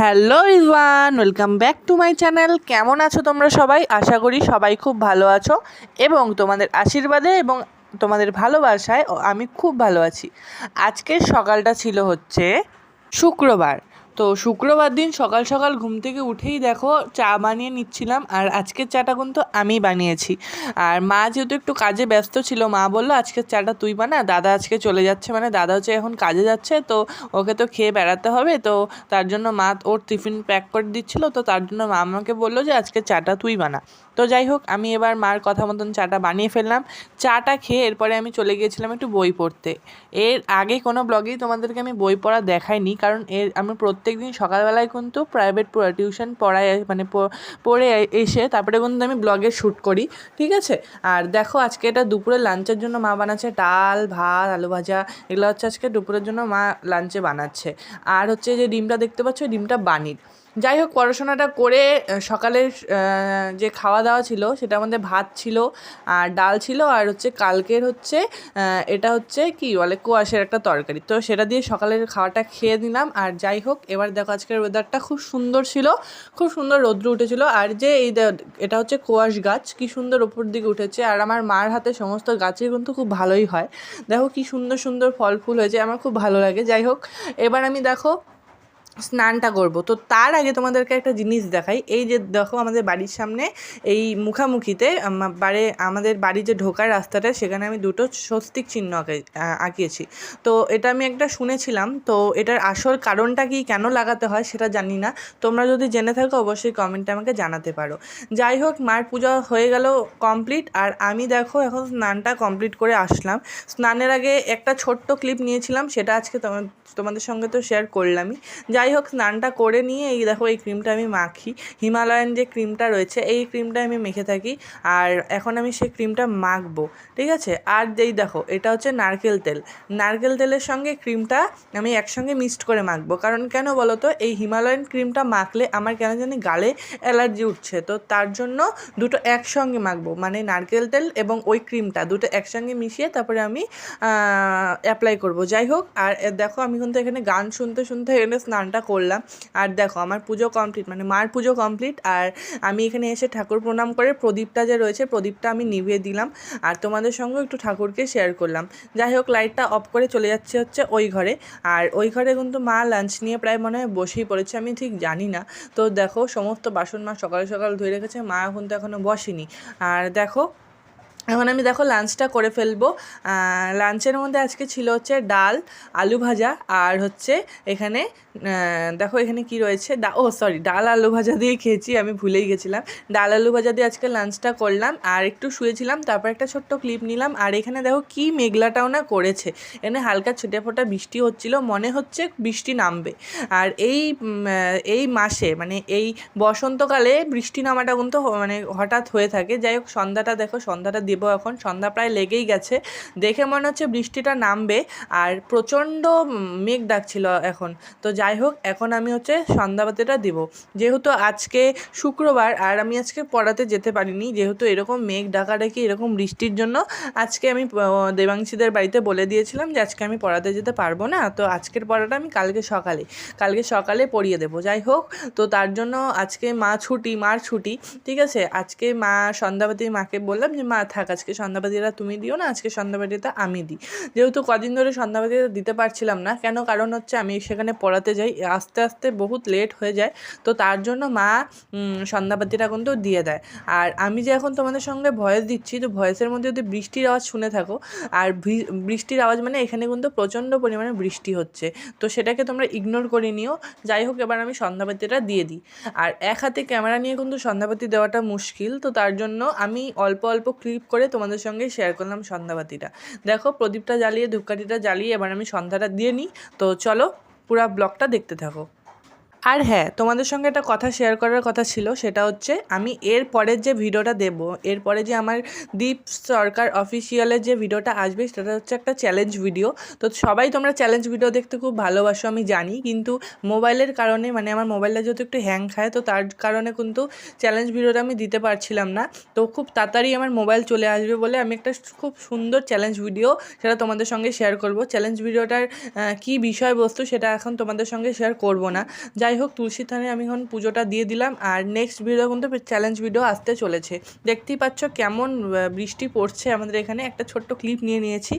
Hello Ivan welcome back to my channel. কেমন আছো তোমরা সবাই? আশা করি সবাই খুব ভালো আছো এবং তোমাদের আশীর্বাদে এবং তোমাদের ভালোবাসায় আমি খুব ভালো আছি। আজকের সকালটা ছিল হচ্ছে শুক্রবার। তো শুক্রবার দিন সকাল সকাল ঘুম থেকে উঠেই দেখো চা বানিয়ে নিচ্ছিলাম আর আজকের চাটা কিন্তু আমি বানিয়েছি। আর মা যেহেতু একটু কাজে ব্যস্ত ছিল, মা বলল, আজকের চাটা তুই বানা, দাদা আজকে চলে যাচ্ছে। মানে দাদা হচ্ছে এখন কাজে যাচ্ছে, তো ওকে তো খেয়ে বেড়াতে হবে, তো তার জন্য মা ওর টিফিন প্যাক করে দিচ্ছিল, তো তার জন্য মা আমাকে বলল যে আজকে চাটা তুই বানা। তো যাই হোক, আমি এবার মার কথা মতন চাটা বানিয়ে ফেললাম। চাটা খেয়ে এরপরে আমি চলে গিয়েছিলাম একটু বই পড়তে। এর আগে কোনো ব্লগেই তোমাদেরকে আমি বই পড়া দেখাইনি, কারণ এর আমি প্রত্যেক দিন সকালবেলায় কিন্তু প্রাইভেট টিউশন পড়াই মানে পড়ে এসে তারপরে কিন্তু আমি ব্লগে শ্যুট করি, ঠিক আছে? আর দেখো আজকে এটা দুপুরে লাঞ্চের জন্য মা বানাচ্ছে ডাল, ভাত, আলু ভাজা, এগুলো হচ্ছে আজকে দুপুরের জন্য মা লাঞ্চে বানাচ্ছে। আর হচ্ছে যে ডিমটা দেখতে পাচ্ছ, ডিমটা বানির। যাই হোক, পড়াশোনাটা করে সকালের যে খাওয়া দাওয়া ছিল, সেটার মধ্যে ভাত ছিল, আর ডাল ছিল, আর হচ্ছে কালকের হচ্ছে এটা হচ্ছে কি বলে, কুয়াশের একটা তরকারি। তো সেটা দিয়ে সকালের খাওয়াটা খেয়ে নিলাম, আর যাই হোক, এবার দেখো আজকের ওয়েদারটা খুব সুন্দর ছিল, খুব সুন্দর রৌদ্র উঠেছিল, আর যে এই এটা হচ্ছে কুয়াশ গাছ, কি সুন্দর ওপর দিকে উঠেছে, আর আমার মার হাতে সমস্ত গাছের কিন্তু খুব ভালোই হয়। দেখো কি সুন্দর সুন্দর ফল ফুল হয়েছে, আমার খুব ভালো লাগে। যাই হোক, এবার আমি দেখো স্নানটা করব। তো তার আগে তোমাদেরকে একটা জিনিস দেখাই। এই যে দেখো আমাদের বাড়ির সামনে এই মুখামুখিতে বাড়ি, আমাদের বাড়ি যে ঢোকার রাস্তাটা, সেখানে আমি দুটো স্বস্তিক চিহ্ন আঁকাই- আ- আঁকিয়েছি। তো এটা আমি একটা শুনেছিলাম। তো এটার আসল কারণটা কি, কেন লাগাতে হয় সেটা জানি না। তোমরা যদি জেনে থাকো, অবশ্যই কমেন্টে আমাকে জানাতে পারো। যাই হোক মার পূজা হয়ে গেল কমপ্লিট। আর আমি দেখো, এখন স্নানটা কমপ্লিট করে আসলাম। স্নানের আগে একটা ছোট্ট ক্লিপ নিয়েছিলাম, সেটা আজকে তোমাদের সঙ্গে তো শেয়ার করলামই। যাই হোক স্নানটা করে নিয়ে এই দেখো এই ক্রিমটা আমি মাখি। হিমালয়ান যে ক্রিমটা রয়েছে, এই ক্রিমটা আমি মেখে থাকি। আর এখন আমি সেই ক্রিমটা মাখবো, ঠিক আছে? আর যেই দেখো, এটা হচ্ছে নারকেল তেল। নারকেল তেলের সঙ্গে ক্রিমটা আমি একসঙ্গে মিক্সড করে মাখবো। কারণ কেন বলো তো এই হিমালয়ান ক্রিমটা মাখলে আমার কেন জানি গালে অ্যালার্জি উঠছে। তো তার জন্য দুটো একসঙ্গে মাখবো মানে নারকেল তেল এবং ওই ক্রিমটা দুটো একসঙ্গে মিশিয়ে তারপরে আমি অ্যাপ্লাই করব। যাই হোক আর দেখো, আমি কিন্তু এখানে গান শুনতে শুনতে এখানে স্নানটা করলাম। আর দেখো, আমার পুজো কমপ্লিট মানে মার পুজো কমপ্লিট আর আমি এখানে এসে ঠাকুর প্রণাম করে প্রদীপটা যে রয়েছে, প্রদীপটা আমি নিভিয়ে দিলাম। আর তোমাদের সঙ্গেও একটু ঠাকুরকে শেয়ার করলাম। যাই হোক লাইটটা অফ করে চলে যাচ্ছে হচ্ছে ওই ঘরে। আর ওই ঘরে কিন্তু মা লাঞ্চ নিয়ে প্রায় মনে হয় বসেই পড়েছে, আমি ঠিক জানি না। তো দেখো, সমস্ত বাসন মা সকাল সকাল ধুয়ে রেখেছে, মা এখন তো এখনও বসেনি। আর দেখো এখন আমি দেখো লাঞ্চটা করে ফেলব। লাঞ্চের মধ্যে আজকে ছিল হচ্ছে ডাল, আলু ভাজা আর হচ্ছে এখানে দেখো এখানে কি রয়েছে? ডা ও সরি ডাল, আলু ভাজা দিয়ে খেয়েছি, আমি ভুলেই গেছিলাম। ডাল, আলু ভাজা দিয়ে আজকে লাঞ্চটা করলাম আর একটু শুয়েছিলাম, তারপর একটা ছোট্ট ক্লিপ নিলাম আর এখানে দেখো কি মেঘলাটাও না করেছে। এখানে হালকা ছিটে ফোটা বৃষ্টি হচ্ছিল, মনে হচ্ছে বৃষ্টি নামবে। আর এই এই মাসে মানে এই বসন্তকালে বৃষ্টি নামাটা কিন্তু মানে হঠাৎ হয়ে থাকে। যাই হোক, সন্ধ্যাটা দেখো, সন্ধ্যাটা দেবো এখন। সন্ধ্যা প্রায় লেগেই গেছে। দেখে মনে হচ্ছে বৃষ্টিটা নামবে আর প্রচণ্ড মেঘ ডাকছিল এখন। তো যাই হোক, এখন আমি হচ্ছে সন্ধ্যাবাতিটা দিব। যেহেতু আজকে শুক্রবার আর আমি আজকে পড়াতে যেতে পারিনি, যেহেতু এরকম মেঘ ডাকাডাকি, এরকম বৃষ্টির জন্য আজকে আমি দেবাংশীদের বাড়িতে বলে দিয়েছিলাম যে আজকে আমি পড়াতে যেতে পারব না। তো আজকের পড়াটা আমি কালকে সকালে কালকে সকালে পড়িয়ে দেবো। যাই হোক, তো তার জন্য আজকে মা ছুটি, মার ছুটি, ঠিক আছে? আজকে মা সন্ধ্যাবাতি মাকে বললাম যে, মা থাক আজকে সন্ধ্যাবাতিটা তুমি দিও না আজকে সন্ধ্যাবাতিটা আমি দিই। যেহেতু কদিন ধরে সন্ধ্যাবাতিটা দিতে পারছিলাম না কেন কারণ হচ্ছে আমি সেখানে পড়াতে যাই আস্তে আস্তে বহুত লেট হয়ে যায় তো তার জন্য মা উম, সন্ধ্যাবাতিটা কিন্তু দিয়ে দেয়। আর আমি যে এখন তোমাদের সঙ্গে ভয়েস দিচ্ছি তো ভয়েসের মধ্যে যদি বৃষ্টির আওয়াজ শুনে থাকো আর বৃষ্টির আওয়াজ মানে এখানে কিন্তু প্রচণ্ড পরিমাণে বৃষ্টি হচ্ছে তো সেটাকে তোমরা ইগনোর করে নিও। যাই হোক এবার আমি সন্ধ্যাবাতিটা দিয়ে দিই। আর এক হাতে ক্যামেরা নিয়ে কিন্তু সন্ধ্যাবাতি দেওয়াটা মুশকিল তো তার জন্য আমি অল্প অল্প ক্লিপ করে তোমাদের সঙ্গে শেয়ার করলাম সন্ধ্যাবাতিটা। দেখো, প্রদীপটা জ্বালিয়ে, ধূপকাঠিটা জ্বালিয়ে এবার আমি সন্ধ্যাটা দিয়ে নিই। তো চলো পুরা ব্লগটা দেখতে থাকো। আর হ্যাঁ তোমাদের সঙ্গে একটা কথা শেয়ার করার কথা ছিল, সেটা হচ্ছে আমি এর পরের যে ভিডিওটা দেব এরপরে যে আমার দীপ সরকার অফিসিয়ালের যে ভিডিওটা আসবে, সেটা হচ্ছে একটা চ্যালেঞ্জ ভিডিও তো সবাই তোমরা চ্যালেঞ্জ ভিডিও দেখতে খুব ভালোবাসো, আমি জানি। কিন্তু মোবাইলের কারণে মানে আমার মোবাইলটা যেহেতু একটু হ্যাং খায়, তো তার কারণে কিন্তু চ্যালেঞ্জ ভিডিওটা আমি দিতে পারছিলাম না। তো খুব তাড়াতাড়ি আমার মোবাইল চলে আসবে বলে আমি একটা খুব সুন্দর চ্যালেঞ্জ ভিডিও সেটা তোমাদের সঙ্গে শেয়ার করব। চ্যালেঞ্জ ভিডিওটার কী বিষয়বস্তু, সেটা এখন তোমাদের সঙ্গে শেয়ার করব না। যাই যাই হোক, তুলসী থানে আমি এখন পুজোটা দিয়ে দিলাম। আর নেক্সট ভিডিও কিন্তু চ্যালেঞ্জ ভিডিও আসতে চলেছে। দেখতেই পাচ্ছ কেমন বৃষ্টি পড়ছে আমাদের এখানে। একটা ছোট্ট ক্লিপ নিয়ে নিয়েছি।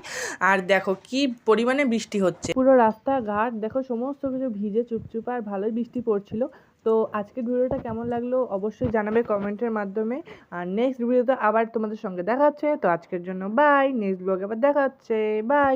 আর দেখো কি পরিমাণে বৃষ্টি হচ্ছে। পুরো রাস্তাঘাট, দেখো সমস্ত কিছু ভিজে চুপচুপ আর ভালোই বৃষ্টি পড়ছিল। তো আজকের ভিডিওটা কেমন লাগল অবশ্যই জানাবে কমেন্টের মাধ্যমে। আর নেক্সট ভিডিওতে আবার তোমাদের সঙ্গে দেখা হচ্ছে। তো আজকের জন্য বাই নেক্সট ব্লগে আবার দেখা হচ্ছে। বাই